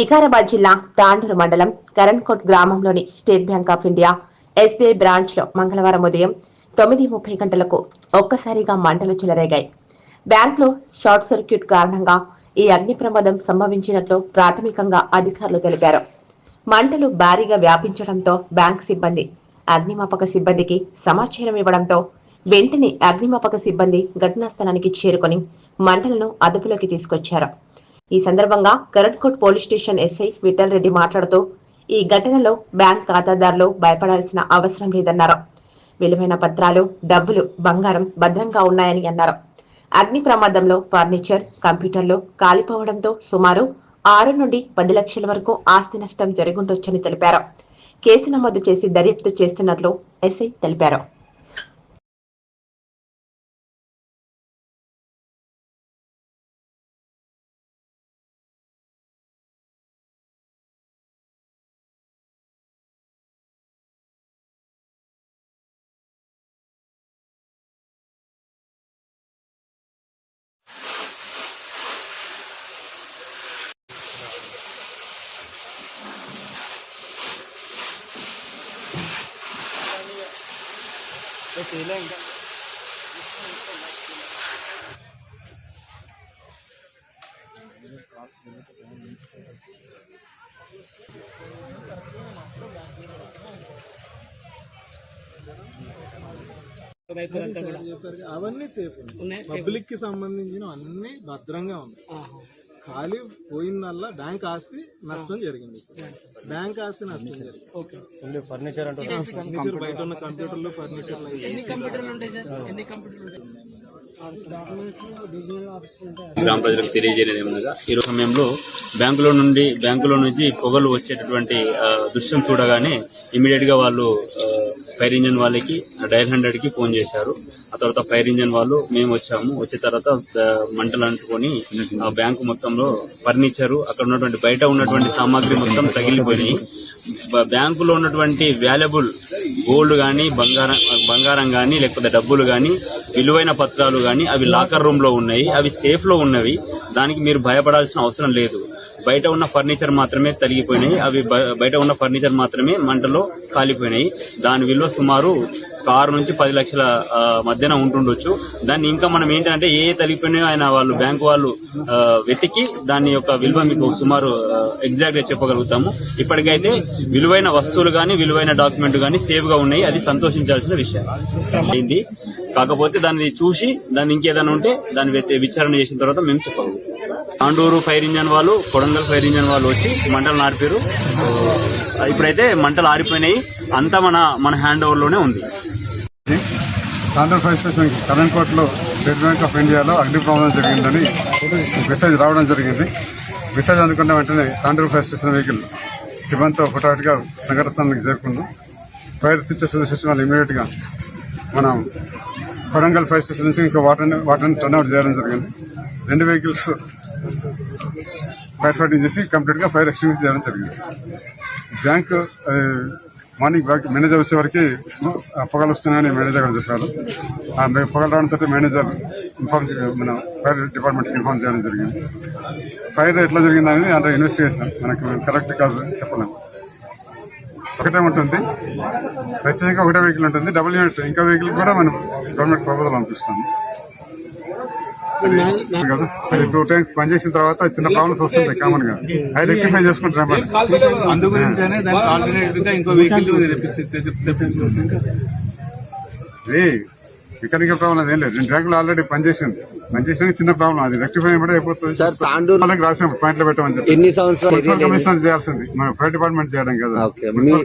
వికారాబాద్ జిల్లా తాండూరు మండలం కరణ్కోట్ గ్రామంలోని State Bank of India SBI బ్రాంచ్లో మంగళవారం ఉదయం తొమ్మిది ముప్పై గంటలకు ఒక్కసారిగా మంటలు చెలరేగాయి. బ్యాంకులో షార్ట్ సర్క్యూట్ కారణంగా ఈ అగ్ని ప్రమాదం సంభవించినట్లు ప్రాథమికంగా అధికారులు తెలిపారు. మంటలు భారీగా వ్యాపించడంతో బ్యాంక్ సిబ్బంది అగ్నిమాపక సిబ్బందికి సమాచారం ఇవ్వడంతో వెంటనే అగ్నిమాపక సిబ్బంది ఘటనా స్థలానికి చేరుకొని మంటలను అదుపులోకి తీసుకొచ్చారు. ఈ సందర్భంగా Karatkot police station SI Vithal Reddy మాట్లాడుతూ ఈ ఘటనలో బ్యాంక్ ఖాతాదారులు భయపడాల్సిన అవసరం లేదన్నారు. విలువైన పత్రాలు డబ్బులు బంగారం భద్రంగా ఉన్నాయని అన్నారు. అగ్ని ప్రమాదంలో ఫర్నిచర్ కంప్యూటర్లు కాలిపోవడంతో సుమారు ఆరు నుండి పది లక్షల వరకు ఆస్తి నష్టం జరుగుండొచ్చని తెలిపారు. కేసు నమోదు చేసి దర్యాప్తు చేస్తున్నట్లు ఎస్ఐ తెలిపారు. చేశారు. అవన్నీ సేఫ్ ఉన్నాయి పబ్లిక్కి సంబంధించిన అన్ని భద్రంగా ఉన్నాయి ఖాళీ పోయిందల్లా బ్యాంక్ ఆస్తి నష్టం జరిగింది. బ్యాంక్ ఆస్తి నష్టం జరిగింది. ఫర్నిచర్ అంటే ఫర్నిచర్ బయట ఉన్న కంప్యూటర్లు ఫర్నిచర్ గ్రామ ప్రజలకు తెలియజేయలేదు ఏమనగా ఈ రోజు సమయంలో బ్యాంకులో నుండి బ్యాంకులో నుంచి పొగలు వచ్చేటటువంటి దృశ్యం చూడగానే ఇమీడియట్గా వాళ్ళు ఫైర్ ఇంజన్ వాళ్ళకి డైల్ హండ్రెడ్కి ఫోన్ చేశారు. ఆ తర్వాత ఫైర్ ఇంజన్ వాళ్ళు మేము వచ్చాము. వచ్చిన తర్వాత మంటలు అంటుకొని ఆ బ్యాంకు మొత్తంలో ఫర్నిచరు అక్కడ ఉన్నటువంటి బయట ఉన్నటువంటి సామాగ్రి మొత్తం తగిలిపోయినాయి. బ్యాంకులో ఉన్నటువంటి వాల్యుబుల్ గోల్డ్ కానీ బంగారం బంగారం కానీ లేకపోతే డబ్బులు కానీ విలువైన పత్రాలు కానీ అవి లాకర్ రూమ్లో ఉన్నాయి. అవి సేఫ్లో ఉన్నవి. దానికి మీరు భయపడాల్సిన అవసరం లేదు. బయట ఉన్న ఫర్నిచర్ మాత్రమే తగిలిపోయినాయి అవి బయట ఉన్న ఫర్నిచర్ మాత్రమే మంటలో కాలిపోయినాయి. దాని విలువ సుమారు ఆరు నుంచి పది లక్షల మధ్యన ఉంటుండొచ్చు. దాన్ని ఇంకా మనం ఏంటంటే ఏ ఏ ఆయన వాళ్ళు బ్యాంకు వాళ్ళు వెతికి దాని యొక్క విలువ మీకు సుమారు ఎగ్జాక్ట్గా చెప్పగలుగుతాము. ఇప్పటికైతే విలువైన వస్తువులు కానీ విలువైన డాక్యుమెంట్ కానీ సేఫ్గా ఉన్నాయి. అది సంతోషించాల్సిన విషయం. అయింది కాకపోతే దాన్ని చూసి దాన్ని ఇంకేదైనా ఉంటే దాన్ని విచారణ చేసిన తర్వాత మేము చెప్పగలుగుతాం. తాండూరు ఫైర్ ఇంజన్ వాళ్ళు కొడంగల్ ఫైర్ ఇంజన్ వాళ్ళు వచ్చి మంటలు నాడిపారు ఇప్పుడైతే మంటలు ఆరిపోయినాయి. అంతా మన మన హ్యాండ్ ఓవర్లోనే ఉంది. తాండూరు ఫైర్ స్టేషన్ కరెంట్ కోర్టులో స్టేట్ బ్యాంక్ ఆఫ్ ఇండియాలో అగ్ని ప్రమాదం జరిగిందని మెసేజ్ రావడం జరిగింది. మెసేజ్ అందుకున్న వెంటనే తాండూరు ఫైర్ స్టేషన్ వెహికల్ సిబ్బందితో హుటాహుటిగా సంఘటన స్థానానికి చేరుకున్నాం ఫైర్ సిచ్యువేషన్ చేసి వాళ్ళు ఇమీడియట్గా మనం కొడంగల్ ఫైర్ స్టేషన్ నుంచి ఇంకా వాటర్ వాటర్ని టర్న్ అవుట్ చేయడం జరిగింది. రెండు వెహికల్స్ ఫైర్ ఫైటింగ్ చేసి కంప్లీట్గా ఫైర్ ఎక్స్టింగ్విష్ చేయడం జరిగింది. బ్యాంక్ మార్నింగ్ బ్యాక్ మేనేజర్ వచ్చే ఆ, పొగలు వస్తున్నాయని మేనేజర్ గారు చెప్పారు. ఆ పొగలు పొగలు రావడంతో మేనేజర్ ఇన్ఫార్మ్ మన ఫైర్ డిపార్ట్మెంట్కి ఇన్ఫార్మ్ చేయడం జరిగింది. ఫైర్ ఎట్లా జరిగింది అనేది అంటే ఇన్వెస్టిగేషన్ మనకు కరెక్ట్ కాదు చెప్పలేము. ఒకటే ఉంటుంది. ఖచ్చితంగా ఒకటే వెహికల్ ఉంటుంది. డబుల్ యూనిట్ ఇంకా వెహికల్ కూడా మనం గవర్నమెంట్ ప్రపోజల్ పంపిస్తాము. టూ టైమ్స్ పనిచేసిన తర్వాత చిన్న ప్రాబ్లమ్స్ వస్తుంటాయి కామన్గా. అవి రెక్టిఫై చేసుకుంటాం అందు గురించనే దానికి ఆల్టర్నేటివ్గా ఇంకో వెహికల్ తెప్పించుకుంటాం ఇది మెకానికల్ ప్రాబ్లం ఏం లేదు. రెండు బ్యాంకులు ఆల్రెడీ పనిచేసింది పనిచేసిన చిన్న ప్రాబ్లం అది రెక్టిఫై కూడా అయిపోతుంది. సార్ తాండూరు వాళ్ళకి రాసాం పాయింట్లు పెట్టమని చెప్పి. ఎన్ని సంవత్సరాలు మున్సిపల్ కమిషనర్ చేయాల్సింది. మన ఫైర్ డిపార్ట్మెంట్ చేయడం కదా. ఓకే. మున్సిపల్